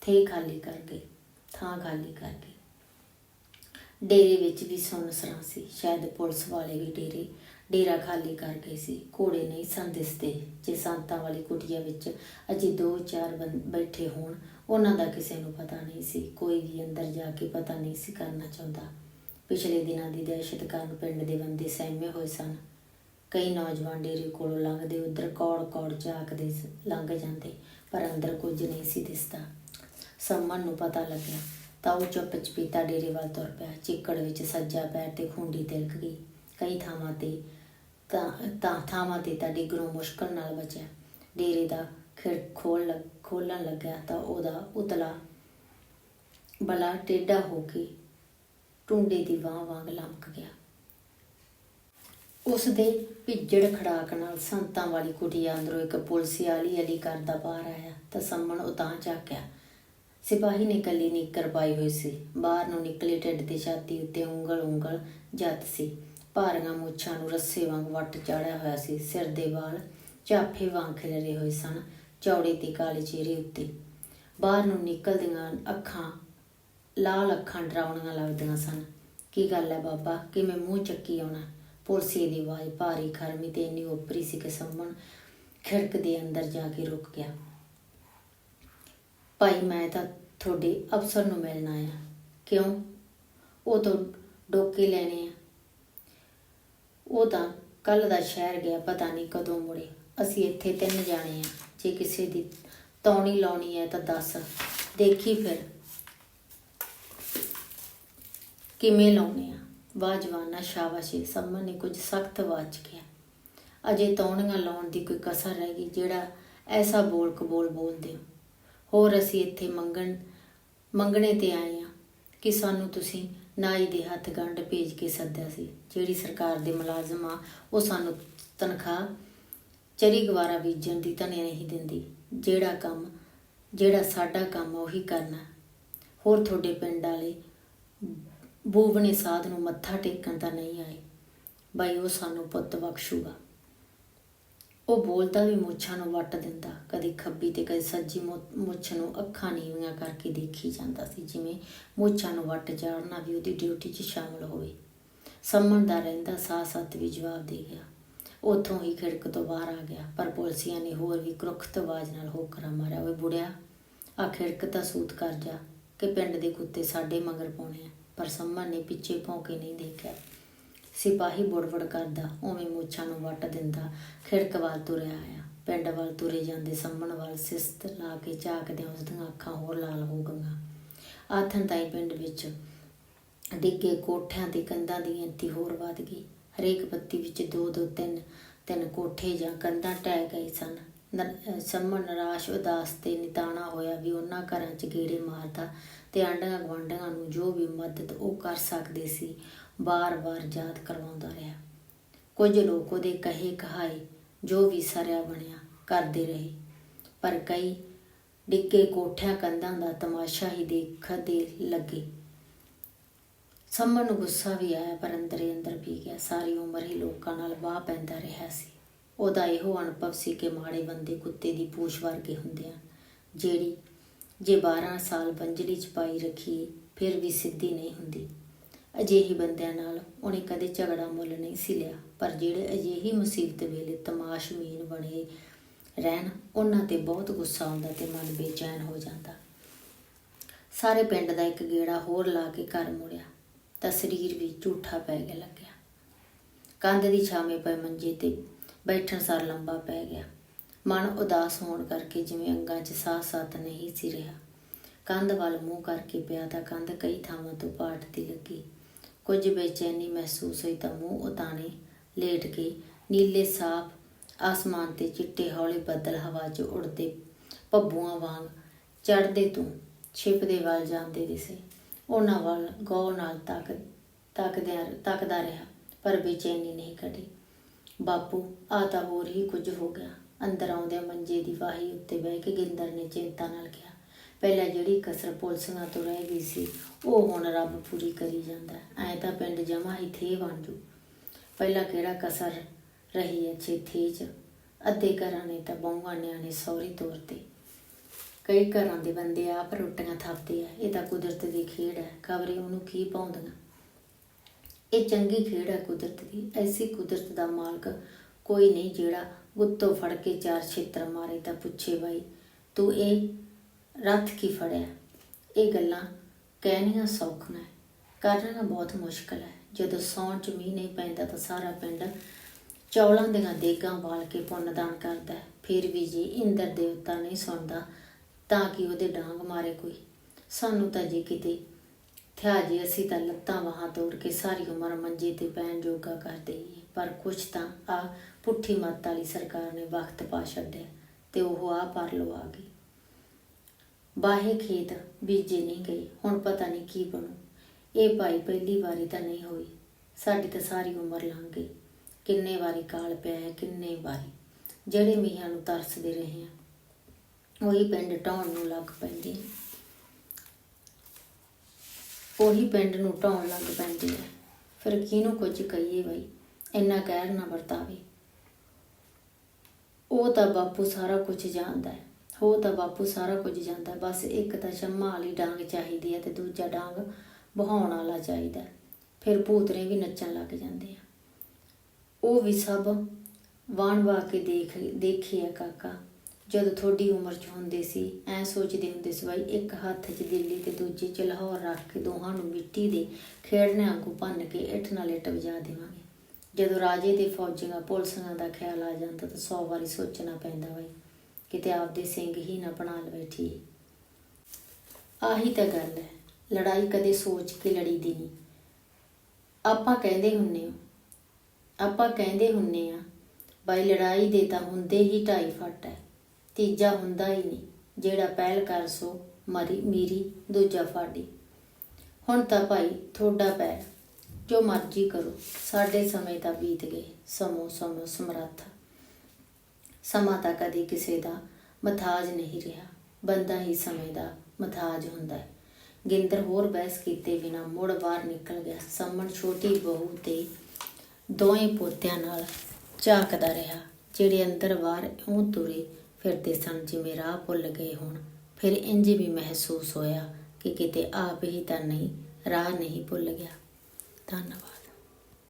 ਥੇ ਖਾਲੀ ਕਰ ਗਏ, ਥਾਂ ਖਾਲੀ ਕਰ ਗਏ। ਡੇਰੇ ਵਿੱਚ ਵੀ ਸੁੰਨਸਰਾਂ ਸੀ। ਸ਼ਾਇਦ ਪੁਲਿਸ ਵਾਲੇ ਵੀ ਡੇਰੇ, ਡੇਰਾ ਖਾਲੀ ਕਰ ਗਏ ਸੀ। ਘੋੜੇ ਨਹੀਂ ਸਨ ਦਿਸਦੇ। ਜੇ ਸੰਤਾਂ ਵਾਲੀ ਕੁਟੀਆ ਵਿੱਚ ਅਜੇ ਦੋ ਚਾਰ ਬੰ- ਬੈਠੇ ਹੋਣ, ਉਹਨਾਂ ਦਾ ਕਿਸੇ ਨੂੰ ਪਤਾ ਨਹੀਂ ਸੀ। ਕੋਈ ਵੀ ਅੰਦਰ ਜਾ ਕੇ ਪਤਾ ਨਹੀਂ ਸੀ ਕਰਨਾ ਚਾਹੁੰਦਾ। ਪਿਛਲੇ ਦਿਨਾਂ ਦੀ ਦਹਿਸ਼ਤ ਕਾਰਨ ਪਿੰਡ ਦੇ ਬੰਦੇ ਸਹਿਮੇ ਹੋਏ ਸਨ। ਕਈ ਨੌਜਵਾਨ ਡੇਰੇ ਕੋਲੋਂ ਲੰਘਦੇ ਉਧਰ ਕੌੜ ਕੌੜ ਝਾਕਦੇ ਸ- ਲੰਘ ਜਾਂਦੇ, ਪਰ ਅੰਦਰ ਕੁਝ ਨਹੀਂ ਸੀ ਦਿਸਦਾ। ਸੰਮਨ ਨੂੰ ਪਤਾ ਲੱਗਿਆ, ਤਾਂ ਉਹ ਚੁੱਪ ਚਪੀਤਾ ਡੇਰੇ ਵੱਲ ਤੁਰ ਪਿਆ। ਚਿੱਕੜ ਵਿੱਚ ਸੱਜਾ ਪੈਰ ਤੇ ਖੁੰਡੀ ਤਿਲਕ ਗਈ। ਕਈ ਥਾਵਾਂ ਤੇ ਤਾਂ ਤਾਂ, ਥਾਵਾਂ ਤੇ ਤਾਂ ਡਿੱਗਣੋਂ ਮੁਸ਼ਕਲ ਨਾਲ ਬਚਿਆ। ਡੇਰੇ ਦਾ ਖਿੜ ਖੋਲ ਲੱਗ ਖੋਲਣ ਲੱਗਿਆ ਤਾਂ ਉਹਦਾ ਉਤਲਾ ਬਲਾ ਟੇਢਾ ਹੋ ਕੇ ਟੁੰਡੇ ਦੀ ਬਾਂਹ ਵਾਂਗ ਲਮਕ ਗਿਆ। ਉਸ ਦੇ ਭਿੱਜੜ ਖੜਾਕ ਨਾਲ ਸੰਤਾਂ ਵਾਲੀ ਕੁਟੀਆ ਅੰਦਰੋਂ ਇੱਕ ਪੁਲਸੀ ਵਾਲੀ ਅਲੀ ਕਰਦਾ ਬਾਹਰ ਆਇਆ ਤਾਂ ਸੰਮਣ ਉਤਾਂ ਝਾਕਿਆ। ਸਿਪਾਹੀ ਨੇ ਕੱਲੀ ਨਿੱਕਰ ਪਾਈ ਹੋਈ ਸੀ। ਬਾਹਰ ਨੂੰ ਨਿਕਲੇ ਢਿੱਡ ਤੇ ਛਾਤੀ ਉੱਤੇ ਉਂਗਲ ਉਂਗਲ ਜੱਤ ਸੀ। ਭਾਰੀਆਂ ਮੁੱਛਾਂ ਨੂੰ ਰੱਸੇ ਵਾਂਗ ਵੱਟ ਚਾੜਿਆ ਹੋਇਆ ਸੀ। ਸਿਰ ਦੇ ਵਾਲ ਝਾਫੇ ਵਾਂਗ ਖਿਲਰੇ ਹੋਏ ਸਨ, ਚੌੜੇ ਤੇ ਕਾਲੇ ਚਿਹਰੇ ਉੱਤੇ। ਬਾਹਰ ਨੂੰ ਨਿਕਲਦੀਆਂ ਅੱਖਾਂ, ਲਾਲ ਅੱਖਾਂ ਡਰਾਉਣੀਆਂ ਲੱਗਦੀਆਂ ਸਨ। ਕੀ ਗੱਲ ਹੈ ਬਾਬਾ? ਕਿਵੇਂ ਮੂੰਹ ਚੱਕੀ ਆਉਣਾ? ਪੁਲਸੀ ਦੀ ਆਵਾਜ਼ ਭਾਰੀ ਖਰਮੀ ਤੇ ਇੰਨੀ ਉਪਰੀ ਸੀ ਕਿ ਸੰਮਣ ਖਿੜਕ ਦੇ ਅੰਦਰ ਜਾ ਕੇ ਰੁਕ ਗਿਆ। ਭਾਈ, ਮੈਂ ਤਾਂ ਤੁਹਾਡੇ ਅਫਸਰ ਨੂੰ ਮਿਲਣਾ ਆ ਕਿਉਂ? ਉਹ ਤਾਂ ਡੋਕੇ ਲੈਣੇ ਆ। ਉਹ ਤਾਂ ਕੱਲ ਦਾ ਸ਼ਹਿਰ ਗਿਆ, ਪਤਾ ਨਹੀਂ ਕਦੋਂ ਮੁੜੇ। ਅਸੀਂ ਇੱਥੇ ਤਿੰਨ ਜਾਣੇ ਆ। ਜੇ ਕਿਸੇ ਦੀ ਤੌਣੀ ਲਾਉਣੀ ਹੈ ਤਾਂ ਦੱਸ। ਦੇਖੀ ਫਿਰ ਕਿਵੇਂ ਲਾਉਣੇ ਆ? ਵਾਹ ਜਵਾਨਾ, ਸ਼ਾਬਾਸ਼ੀ ਸੰਮਨ ਨੇ ਕੁਝ ਸਖਤ ਆਵਾਜ਼ 'ਚ ਕਿਹਾ। ਅਜੇ ਤੌਣੀਆਂ ਲਾਉਣ ਦੀ ਕੋਈ ਕਸਰ ਰਹਿ ਗਈ, ਜਿਹੜਾ ਐਸਾ ਬੋਲ ਕਬੋਲ ਬੋਲਦੇ ਹੋ। ਹੋਰ ਅਸੀਂ ਇੱਥੇ ਮੰਗਣ, ਮੰਗਣੇ ਤੇ ਆਏ ਆ ਕਿ ਸਾਨੂੰ ਤੁਸੀਂ ਨਾਈ ਦੇ ਹੱਥ ਗੰਢ ਭੇਜ ਕੇ ਸੱਦਿਆ ਸੀ, ਜਿਹੜੀ ਸਰਕਾਰ ਦੇ ਮੁਲਾਜ਼ਮ ਆ, ਉਹ ਸਾਨੂੰ ਤਨਖਾਹ ਚਰੀ ਗਵਾਰਾ ਬੀਜਣ ਦੀ ਤਾਂ ਨਹੀਂ ਦਿੰਦੀ, ਜਿਹੜਾ ਕੰਮ, ਜਿਹੜਾ ਸਾਡਾ ਕੰਮ ਉਹੀ ਕਰਨਾ। ਹੋਰ ਤੁਹਾਡੇ ਪਿੰਡ ਵਾਲੇ ਬੂਵਣੇ ਸਾਧ ਨੂੰ ਮੱਥਾ ਟੇਕਣ ਤਾਂ ਨਹੀਂ ਆਏ। ਬਾਈ ਉਹ ਸਾਨੂੰ ਪੁੱਤ ਬਖਸ਼ੂਗਾ। ਉਹ ਬੋਲਦਾ ਵੀ ਮੁੱਛਾਂ ਨੂੰ ਵੱਟ ਦਿੰਦਾ। ਕਦੇ ਖੱਬੀ ਤੇ ਕਦੇ ਸੱਜੀ ਮੁ- ਮੁੱਛ ਨੂੰ ਅੱਖਾਂ ਨੀਵੀਆਂ ਕਰਕੇ ਦੇਖੀ ਜਾਂਦਾ ਸੀ, ਜਿਵੇਂ ਮੁੱਛਾਂ ਨੂੰ ਵੱਟ ਚਾੜਨਾ ਵੀ ਉਹਦੀ ਡਿਊਟੀ 'ਚ ਸ਼ਾਮਲ ਹੋਵੇ। ਸੰਮਣ ਦਾ ਰਹਿੰਦਾ ਸਾਹ ਸੱਤ ਵੀ ਜਵਾਬ ਦੇ ਗਿਆ। ਉੱਥੋਂ ਹੀ ਖਿੜਕ ਤੋਂ ਬਾਹਰ ਆ ਗਿਆ, ਪਰ ਪੁਲਸੀਆਂ ਨੇ ਹੋਰ ਵੀ ਕਰੁਖਤ ਆਵਾਜ਼ ਨਾਲ ਹੋਕਰਾ ਮਾਰਿਆ, ਓਏ ਬੁੜਿਆ ਆ ਖਿੜਕ ਤਾਂ ਸੂਤ ਕਰ ਜਾ, ਕਿ ਪਿੰਡ ਦੇ ਕੁੱਤੇ ਸਾਡੇ ਮਗਰ ਪਾਉਣੇ ਆ। ਪਰ ਸੰਮਨ ਨੇ ਪਿੱਛੇ ਭੌਂਕੇ ਨਹੀਂ ਦੇਖਿਆ। ਸਿਪਾਹੀ ਬੁੜਬੁੜ ਕਰਦਾ, ਉਵੇਂ ਮੁੱਛਾਂ ਨੂੰ ਵੱਟ ਦਿੰਦਾ ਖਿੜਕ ਵੱਲ ਤੁਰਿਆ ਆਇਆ। ਪਿੰਡ ਵੱਲ ਤੁਰੇ ਜਾਂਦੇ ਸੰਮਣ ਵੱਲ ਸਿਸਤ ਲਾ ਕੇ ਝਾਕਦਿਆਂ ਉਸ ਦੀਆਂ ਅੱਖਾਂ ਹੋਰ ਲਾਲ ਹੋ ਗਈਆਂ। ਆਥਣ ਤਾਈ ਪਿੰਡ ਵਿੱਚ ਡਿੱਗੇ ਕੋਠਿਆਂ ਤੇ ਕੰਧਾਂ ਦੀ ਗਿਣਤੀ ਹੋਰ ਵੱਧ ਗਈ। ਹਰੇਕ ਬੱਤੀ ਵਿੱਚ ਦੋ ਦੋ ਤਿੰਨ ਤਿੰਨ ਕੋਠੇ ਜਾਂ ਕੰਧਾਂ ਟਹਿ ਗਏ ਸਨ। ਨ- ਅਹ ਨਿਰਾਸ਼, ਉਦਾਸ ਤੇ ਨਿਤਾਣਾ ਹੋਇਆ ਵੀ ਉਹਨਾਂ ਘਰਾਂ 'ਚ ਗੇੜੇ ਮਾਰਦਾ ਤੇ ਆਂਢਾਂ ਗੁਆਂਢੀਆਂ ਨੂੰ ਜੋ ਵੀ ਮਦਦ ਉਹ ਕਰ ਸਕਦੇ ਸੀ, ਬਾਰ-ਬਾਰ ਯਾਦ ਕਰਵਾਉਂਦਾ ਰਿਹਾ। ਕੁਝ ਲੋਕ ਉਹਦੇ ਕਹੇ ਕਹਾਏ ਜੋ ਵੀ ਸਰਿਆ ਬਣਿਆ ਕਰਦੇ ਰਹੇ, ਪਰ ਕਈ ਡਿੱਗੇ ਕੋਠਿਆਂ ਕੰਧਾਂ ਦਾ ਤਮਾਸ਼ਾ ਹੀ ਦੇਖਦੇ ਲੱਗੇ। ਸੰਮਨ ਨੂੰ ਗੁੱਸਾ ਵੀ ਆਇਆ ਪਰ ਅੰਦਰੇ ਅੰਦਰ ਪੀ ਗਿਆ। ਸਾਰੀ ਉਮਰ ਹੀ ਲੋਕਾਂ ਨਾਲ ਵਾਹ ਪੈਂਦਾ ਰਿਹਾ ਸੀ। ਉਹਦਾ ਇਹੋ ਅਨੁਭਵ ਸੀ ਕਿ ਮਾੜੇ ਬੰਦੇ ਕੁੱਤੇ ਦੀ ਪੂਛ ਵਰਗੇ ਹੁੰਦੇ ਆ, ਜਿਹੜੀ ਜੇ 12 ਸਾਲ ਬੰਜਲੀ ਚ ਪਾਈ ਰੱਖੀ, ਫਿਰ ਵੀ ਸਿੱਧੀ ਨਹੀਂ ਹੁੰਦੀ। ਅਜਿਹੇ ਬੰਦਿਆਂ ਨਾਲ ਉਹਨੇ ਕਦੇ ਝਗੜਾ ਮੁੱਲ ਨਹੀਂ ਸੀ ਲਿਆ, ਪਰ ਜਿਹੜੇ ਅਜਿਹੀ ਮੁਸੀਬਤ ਵੇਲੇ ਤਮਾਸ਼ਮੀਨ ਬਣੇ ਰਹਿਣ, ਉਹਨਾਂ ਤੇ ਬਹੁਤ ਗੁੱਸਾ ਆਉਂਦਾ ਤੇ ਮਨ ਬੇਚੈਨ ਹੋ ਜਾਂਦਾ। ਸਾਰੇ ਪਿੰਡ ਦਾ ਇੱਕ ਗੇੜਾ ਹੋਰ ਲਾ ਕੇ ਘਰ ਮੁੜਿਆ, ਤਾਂ ਸਰੀਰ ਵੀ ਝੂਠਾ ਪੈ ਗਿਆ ਲੱਗਿਆ। ਕੰਧ ਦੀ ਛਾਵੇਂ ਪਏ ਮੰਜੇ ਤੇ ਬੈਠਣ ਸਾਰ ਲੰਬਾ ਪੈ ਗਿਆ। ਮਨ ਉਦਾਸ ਹੋਣ ਕਰਕੇ ਜਿਵੇਂ ਅੰਗਾਂ 'ਚ ਸਾਹ ਸਤ ਨਹੀਂ ਸੀ ਰਿਹਾ। ਕੰਧ ਵੱਲ ਮੂੰਹ ਕਰਕੇ ਪਿਆ ਤਾਂ ਕੰਧ ਕਈ ਥਾਵਾਂ ਤੋਂ ਪਾਟਦੀ ਲੱਗੀ। ਕੁਝ ਬੇਚੈਨੀ ਮਹਿਸੂਸ ਹੋਈ ਤਾਂ ਮੂੰਹ ਉਤਾਣੇ ਲੇਟ ਕੇ ਨੀਲੇ ਸਾਫ਼ ਆਸਮਾਨ ਤੇ ਚਿੱਟੇ ਹੌਲੇ ਬੱਦਲ ਹਵਾ 'ਚ ਉੜਦੇ ਪੱਬੂਆਂ ਵਾਂਗ ਚੜਦੇ ਤੋਂ ਛਿਪਦੇ ਵੱਲ ਜਾਂਦੇ ਦਿਸੇ। ਉਹਨਾਂ ਵੱਲ ਗੌਰ ਨਾਲ ਤੱਕ, ਤੱਕਦਿਆਂ, ਤੱਕਦਾ ਰਿਹਾ, ਪਰ ਬੇਚੈਨੀ ਨਹੀਂ ਕੱਢੀ। ਬਾਪੂ ਆ ਤਾਂ ਹੋਰ ਹੀ ਕੁਝ ਹੋ ਗਿਆ। ਅੰਦਰ ਆਉਂਦਿਆਂ ਮੰਜੇ ਦੀ ਵਾਹੀ ਉੱਤੇ ਬਹਿ ਕੇ ਗਿੰਦਰ ਨੇ ਚਿੰਤਾ ਨਾਲ ਕਿਹਾ, ਪਹਿਲਾਂ ਜਿਹੜੀ ਕਸਰ ਪੁਲਸਾਂ ਤੋਂ ਰਹਿ ਗਈ ਸੀ, ਉਹ ਹੁਣ ਰੱਬ ਪੂਰੀ ਕਰੀ ਜਾਂਦਾ ਐ ਤਾਂ ਪਿੰਡ ਜਮਾ ਹੀ ਥੇ ਬਣ ਜੂ। ਪਹਿਲਾਂ ਕਿਹੜਾ ਕਸਰ ਰਹੀ ਐ ਛੇਥੇ ਚ? ਅੱਧੇ ਘਰਾਂ ਨੇ ਤਾਂ ਬਹੁਆਂ ਨਿਆਣੇ ਸੌਰੀ ਤੌਰ ਤੇ ਕਈ ਘਰਾਂ ਦੇ ਬੰਦੇ ਆਪ ਰੋਟੀਆਂ ਥਾਪਦੇ ਆ, ਇਹ ਤਾਂ ਕੁਦਰਤ ਦੀ ਖੇਡ ਹੈ। ਖਬਰੇ ਉਹਨੂੰ ਕੀ ਪਾਉਂਦੀਆਂ? ਇਹ ਚੰਗੀ ਖੇਡ ਹੈ ਕੁਦਰਤ ਦੀ, ਐਸੀ ਕੁਦਰਤ ਦਾ ਮਾਲਕ ਕੋਈ ਨਹੀਂ ਜਿਹੜਾ ਗੁੱਤੋਂ ਫੜ ਕੇ ਚਾਰ ਛੇਤਰ ਮਾਰੇ ਤਾਂ ਪੁੱਛੇ ਬਾਈ, ਤੂੰ ਇਹ ਰੱਥ ਕੀ ਫੜਿਆ? ਇਹ ਗੱਲਾਂ ਕਹਿਣੀਆਂ ਸੌਖੀਆਂ ਹੈ ਕਰਨਾ ਬਹੁਤ ਮੁਸ਼ਕਲ ਹੈ। ਜਦੋਂ ਸੌਣ ਚ ਮੀਂਹ ਨਹੀਂ ਪੈਂਦਾ ਤਾਂ ਸਾਰਾ ਪਿੰਡ ਚੌਲਾਂ ਦੀਆਂ ਦੇਗਾਂ ਬਾਲ ਕੇ ਪੁੰਨਦਾਨ ਕਰਦਾ ਹੈ। ਫਿਰ ਵੀ ਜੇ ਇੰਦਰ ਦੇਵਤਾ ਨਹੀਂ ਸੁਣਦਾ ਤਾਂ ਕਿ ਉਹਦੇ ਡਾਂਗ ਮਾਰੇ ਕੋਈ? ਸਾਨੂੰ ਤਾਂ ਜੇ ਕਿਤੇ ਥਿਆ ਜੀ, ਅਸੀਂ ਤਾਂ ਲੱਤਾਂ ਬਾਹਾਂ ਤੋੜ ਕੇ ਸਾਰੀ ਉਮਰ ਮੰਜੇ ਤੇ ਪੈਣ ਜੋਗਾ ਕਰ ਦੇਈਏ ਪਰ ਕੁਛ ਤਾਂ ਆ ਪੁੱਠੀ ਮੱਤ ਵਾਲੀ ਸਰਕਾਰ ਨੇ ਵਕਤ ਪਾ ਛੱਡਿਆ ਤੇ ਉਹ ਆ ਪਰ ਲੋ ਆ ਗਈ। ਬਾਹੇ ਖੇਤ ਬੀਜੇ ਨਹੀਂ ਗਏ, ਹੁਣ ਪਤਾ ਨਹੀਂ ਕੀ ਬਣੂ। ਇਹ ਭਾਈ ਪਹਿਲੀ ਵਾਰੀ ਤਾਂ ਨਹੀਂ ਹੋਈ। ਸਾਡੀ ਤਾਂ ਸਾਰੀ ਉਮਰ ਲੰਘ ਗਈ। ਕਿੰਨੇ ਵਾਰੀ ਕਾਲ ਪਿਆ ਹੈ, ਕਿੰਨੇ ਵਾਰੀ। ਜਿਹੜੇ ਮੀਆਂ ਨੂੰ ਤਰਸਦੇ ਰਹੇ ਆ ਉਹੀ ਪਿੰਡ ਢਾਉਣ ਨੂੰ ਲੱਗ ਪੈਂਦੇ ਨੇ। ਉਹੀ ਪਿੰਡ ਨੂੰ ਢਾਉਣ ਲੱਗ ਪੈਂਦੀ ਹੈ ਫਿਰ ਕਿਹਨੂੰ ਕੁਝ ਕਹੀਏ ਬਈ? ਇੰਨਾ ਕਹਿਰ ਨਾ ਵਰਤਾਵੇ। ਉਹ ਤਾਂ ਬਾਪੂ ਸਾਰਾ ਕੁਝ ਜਾਣਦਾ ਹੈ। ਉਹ ਤਾਂ ਬਾਪੂ ਸਾਰਾ ਕੁਝ ਜਾਣਦਾ ਬਸ ਇੱਕ ਤਾਂ ਸ਼ੰਮਾ ਵਾਲੀ ਡਾਂਗ ਚਾਹੀਦੀ ਹੈ ਤੇ ਦੂਜਾ ਡਾਂਗ ਬਹਾਉਣ ਵਾਲਾ ਚਾਹੀਦਾ ਫਿਰ ਭੂਤਰੇ ਵੀ ਨੱਚਣ ਲੱਗ ਜਾਂਦੇ ਆ। ਉਹ ਵੀ ਸਭ ਵਾਣ ਵਾ ਕੇ ਦੇਖ ਦੇਖੇ ਆ ਕਾਕਾ। ਜਦੋਂ ਤੁਹਾਡੀ ਉਮਰ 'ਚ ਹੁੰਦੇ ਸੀ, ਐ ਸੋਚਦੇ ਹੁੰਦੇ ਸੀ ਬਾਈ, ਇੱਕ ਹੱਥ 'ਚ ਦਿੱਲੀ ਤੇ ਦੂਜੇ 'ਚ ਲਾਹੌਰ ਰੱਖ ਕੇ ਦੋਹਾਂ ਨੂੰ ਮਿੱਟੀ ਦੇ ਖੇਡਣੇ ਵਾਂਗੂ ਭੰਨ ਕੇ ਇੱਟ ਨਾਲ ਇੱਟ ਵਜਾ ਦੇਵਾਂਗੇ। ਜਦੋਂ ਰਾਜੇ ਦੇ ਫੌਜੀਆਂ ਪੁਲਿਸਾਂ ਦਾ ਖਿਆਲ ਆ ਜਾਂਦਾ ਤਾਂ ਸੌ ਵਾਰੀ ਸੋਚਣਾ ਪੈਂਦਾ ਬਾਈ, ਕਿਤੇ ਆਪਦੇ ਸਿੰਘ ਹੀ ਨਾ ਬਣਾ ਲਵੇ ਠੀਕ ਆਹੀ ਤਾਂ ਗੱਲ ਹੈ, ਲੜਾਈ ਕਦੇ ਸੋਚ ਕੇ ਲੜੀ ਦੀ ਨਹੀਂ। ਆਪਾਂ ਕਹਿੰਦੇ ਹੁੰਨੇ ਆ, ਆਪਾਂ ਕਹਿੰਦੇ ਹੁੰਨੇ ਆ, ਬਾਈ ਲੜਾਈ ਦੇ ਤਾਂ ਹੁੰਦੇ ਹੀ ਢਾਈ ਫੱਟ ਹੈ। ਤੀਜਾ ਹੁੰਦਾ ਹੀ ਨਹੀਂ। ਜਿਹੜਾ ਪਹਿਲ ਕਰ ਸੋ, ਮਰੀ, ਮੀਰੀ, ਦੂਜਾ ਫਾੜੀ। ਹੁਣ ਤਾਂ ਭਾਈ ਤੁਹਾਡਾ ਪੈਰ, ਜੋ ਮਰਜ਼ੀ ਕਰੋ, ਸਾਡੇ ਸਮੇਂ ਤਾਂ ਬੀਤ ਗਏ। ਸਮੋ ਸਮੋ ਸਮਰੱਥ। ਸਮਾਂ ਤਾਂ ਕਦੇ ਕਿਸੇ ਦਾ ਮਥਾਜ ਨਹੀਂ ਰਿਹਾ। ਬੰਦਾ ਹੀ ਸਮੇਂ ਦਾ ਮਥਾਜ ਹੁੰਦਾ ਹੈ। ਗਿੰਦਰ ਹੋਰ ਬਹਿਸ ਕੀਤੇ ਬਿਨਾ ਮੁੜ ਬਾਹਰ ਨਿਕਲ ਗਿਆ। ਸੰਮਣ ਛੋਟੀ ਬਹੂ ਤੇ ਦੋਵੇਂ ਪੋਤਿਆਂ ਨਾਲ ਝਾਕਦਾ ਰਿਹਾ, ਜਿਹੜੇ ਅੰਦਰ ਬਾਹਰ ਇਉਂ ਤੁਰੇ ਫਿਰਦੇ ਸਨ ਜਿਵੇਂ ਰਾਹ ਭੁੱਲ ਗਏ ਹੋਣ। ਫਿਰ ਇੰਜ ਵੀ ਮਹਿਸੂਸ ਹੋਇਆ ਕਿ ਕਿਤੇ ਆਪ ਹੀ ਤਾਂ ਨਹੀਂ, ਰਾਹ ਨਹੀਂ ਭੁੱਲ ਗਿਆ। ਧੰਨਵਾਦ।